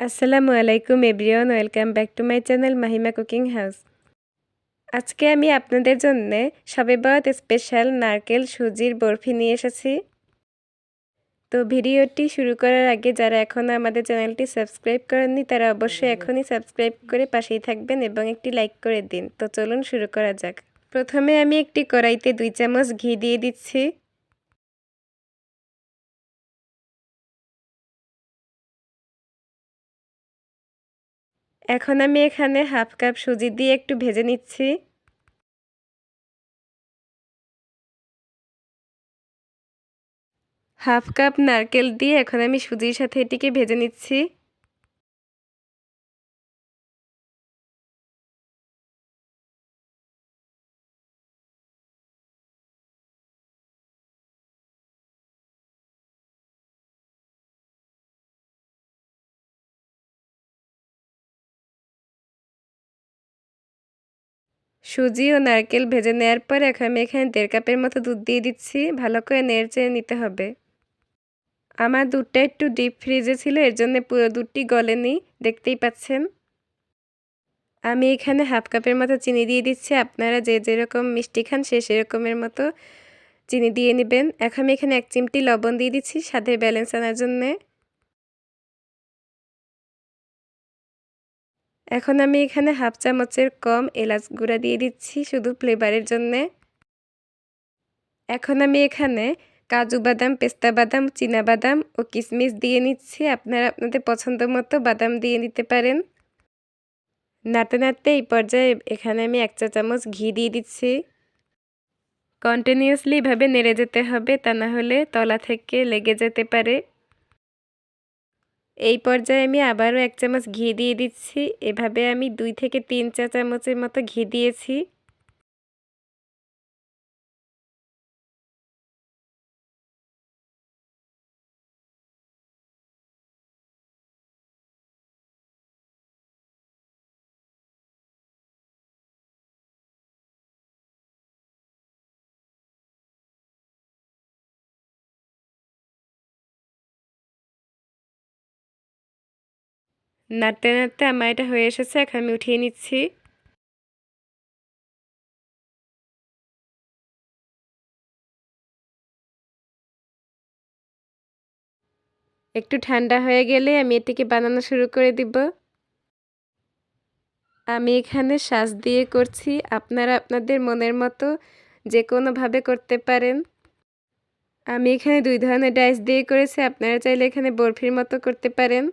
আসসালামু আলাইকুম everyone welcome back to my channel Mahima cooking house আজকে আমি আপনাদের জন্য সবে স্পেশাল নারকেল সুজির বরফি নিয়ে এসেছি। তো ভিডিওটি শুরু করার আগে যারা এখনও আমাদের চ্যানেলটি সাবস্ক্রাইব করেননি, তারা অবশ্যই এখনই সাবস্ক্রাইব করে পাশেই থাকবেন এবং একটি লাইক করে দিন। তো চলুন শুরু করা যাক। প্রথমে আমি একটি কড়াইতে দুই চামচ ঘি দিয়ে দিচ্ছি। এখন আমি এখানে হাফ কাপ সুজি দিয়ে একটু ভেজে নিচ্ছি। হাফ কাপ নারকেল দিয়ে এখন আমি সুজির সাথে এটিকে ভেজে নিচ্ছি। সুজি ও নারকেল ভেজে নেওয়ার পর এখন আমি এখানে দেড় কাপের মতো দুধ দিয়ে দিচ্ছি। ভালো করে নেড়ে নিতে হবে। আমার দুধটা একটু ডিপ ফ্রিজে ছিল, এর জন্য পুরো দুধটি গলেনি দেখতেই পাচ্ছেন? আমি এখানে হাফ কাপের মতো চিনি দিয়ে দিচ্ছি। আপনারা যে যেরকম মিষ্টি খান সে সেরকমের মতো চিনি দিয়ে নেবেন। এখন আমি এখানে এক চিমটি লবণ দিয়ে দিচ্ছি স্বাদের ব্যালেন্স আনার জন্যে। এখন আমি এখানে হাফ চামচের কম এলাচ গুঁড়া দিয়ে দিচ্ছি শুধু ফ্লেভারের জন্যে। এখন আমি এখানে কাজু বাদাম, পেস্তা বাদাম, চীনা বাদাম ও কিশমিশ দিয়ে নিচ্ছি। আপনারা আপনাদের পছন্দ মতো বাদাম দিয়ে নিতে পারেন। নাড়তে নাড়তে এই পর্যায়ে এখানে আমি এক চা চামচ ঘি দিয়ে দিচ্ছি। কন্টিনিউয়াসলি এভাবে নেড়ে যেতে হবে, তা না হলে তলা থেকে লেগে যেতে পারে। এই পর্যায়ে আমি আবারও এক চামচ ঘি দিয়ে দিচ্ছি। এভাবে আমি দুই থেকে তিন চা চামচের মতো ঘি দিয়েছি। নাড়তে নাড়তে আমার এটা হয়ে এসেছে, এখন আমি উঠিয়ে নিচ্ছি। একটু ঠান্ডা হয়ে গেলে আমি এটিকে বানানো শুরু করে দিব। আমি এখানে শ্বাস দিয়ে করছি, আপনারা আপনাদের মনের মতো যে কোনোভাবে করতে পারেন। আমি এখানে দুই ধরনের ডাইস দিয়ে করেছি, আপনারা চাইলে এখানে বরফির মতো করতে পারেন।